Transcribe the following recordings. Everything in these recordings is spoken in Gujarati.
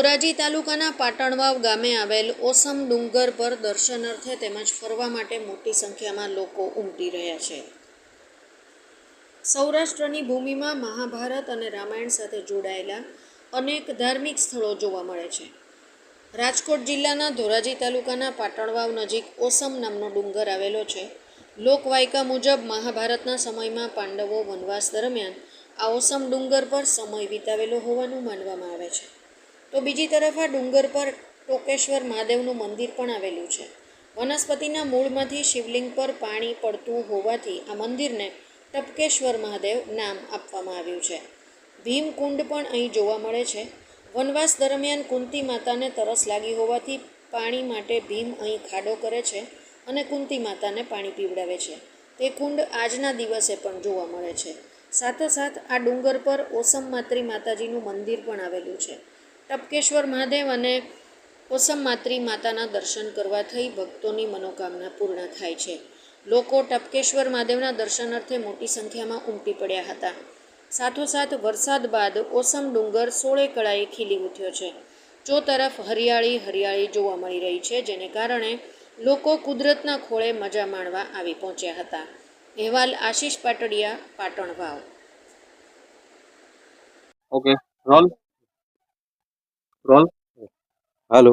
ધોરાજી તાલુકાના પાટણવાવ ગામે આવેલ ઓસમ ડુંગર પર દર્શનાર્થે તેમજ ફરવા માટે મોટી સંખ્યામાં લોકો ઉમટી રહ્યા છે. સૌરાષ્ટ્રની ભૂમિમાં મહાભારત અને રામાયણ સાથે જોડાયેલા અનેક ધાર્મિક સ્થળો જોવા મળે છે. રાજકોટ જિલ્લાના ધોરાજી તાલુકાના પાટણવાવ નજીક ઓસમ નામનો ડુંગર આવેલો છે. લોકવાયકા મુજબ મહાભારતના સમયમાં પાંડવો વનવાસ દરમિયાન આ ઓસમ ડુંગર પર સમય વિતાવેલો હોવાનું માનવામાં આવે છે. તો બીજી તરફ આ ડુંગર પર ટોકેશ્વર મહાદેવનું મંદિર પણ આવેલું છે. વનસ્પતિના મૂળમાંથી શિવલિંગ પર પાણી પડતું હોવાથી આ મંદિરને ટપકેશ્વર મહાદેવ નામ આપવામાં આવ્યું છે. ભીમકુંડ પણ અહીં જોવા મળે છે. વનવાસ દરમિયાન કુંતી માતાને તરસ લાગી હોવાથી પાણી માટે ભીમ અહીં ખાડો કરે છે અને કુંતી માતાને પાણી પીવડાવે છે. તે કુંડ આજના દિવસે પણ જોવા મળે છે. સાથોસાથ આ ડુંગર પર ઓસમ માત્રી માતાજીનું મંદિર પણ આવેલું છે. ટપકેશ્વર મહાદેવ અને ઓસમ માત્રી માતાના દર્શન કરવા થઈ ભક્તોની મનોકામના પૂર્ણ થાય છે. લોકો ટપકેશ્વર મહાદેવના દર્શનાર્થે મોટી સંખ્યામાં ઉમટી પડ્યા હતા. સાથોસાથ વરસાદ બાદ ઓસમ ડુંગર સોળે કળાએ ખીલી ઉઠ્યો છે. ચો તરફ હરિયાળી હરિયાળી જોવા મળી રહી છે, જેને કારણે લોકો કુદરતના ખોળે મજા માણવા આવી પહોંચ્યા હતા. અહેવાલ Ashish Patadiya, Patan Vav. Okay roll. Roll હાલો.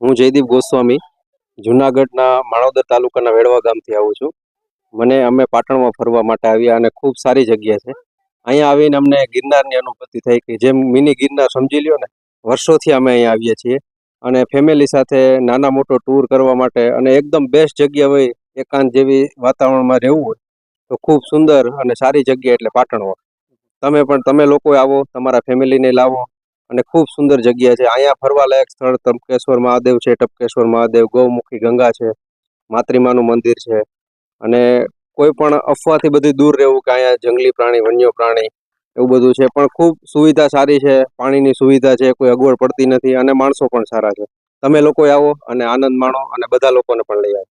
હું જયદીપ ગોસ્વામી, જુનાગઢના માણોદર તાલુકાના વેડવા ગામથી આવું છું. મને અમે પાટણમાં ફરવા માટે આવ્યા અને ખૂબ સારી જગ્યા છે. અહીંયા આવીને અમને ગિરનારની અનુભૂતિ થઈ કે જેમ મિની ગિરનાર સમજી લ્યો ને, વર્ષોથી અમે અહીંયા આવીએ છીએ. અને ફેમિલી સાથે નાના મોટો ટૂર કરવા માટે અને એકદમ બેસ્ટ જગ્યા હોય, એકાંત જેવી વાતાવરણમાં રહેવું હોય, તો ખૂબ સુંદર અને સારી જગ્યા એટલે પાટણમાં. તમે પણ, તમે લોકો આવો, તમારા ફેમિલીને લાવો. અને ખૂબ સુંદર જગ્યા છે. અહીંયા ફરવા લાયક સ્થળ ટપકેશ્વર મહાદેવ છે. ટપકેશ્વર મહાદેવ ગૌમુખી ગંગા છે. માતૃમાનું મંદિર છે. અને કોઈ પણ અફવાથી બધું દૂર રહેવું કે અહીંયા જંગલી પ્રાણી, વન્ય પ્રાણી એવું બધું છે. પણ ખૂબ સુવિધા સારી છે. પાણીની સુવિધા છે. કોઈ અગવડ પડતી નથી અને માણસો પણ સારા છે. તમે લોકો આવો અને આનંદ માણો અને બધા લોકોને પણ લઈ આવો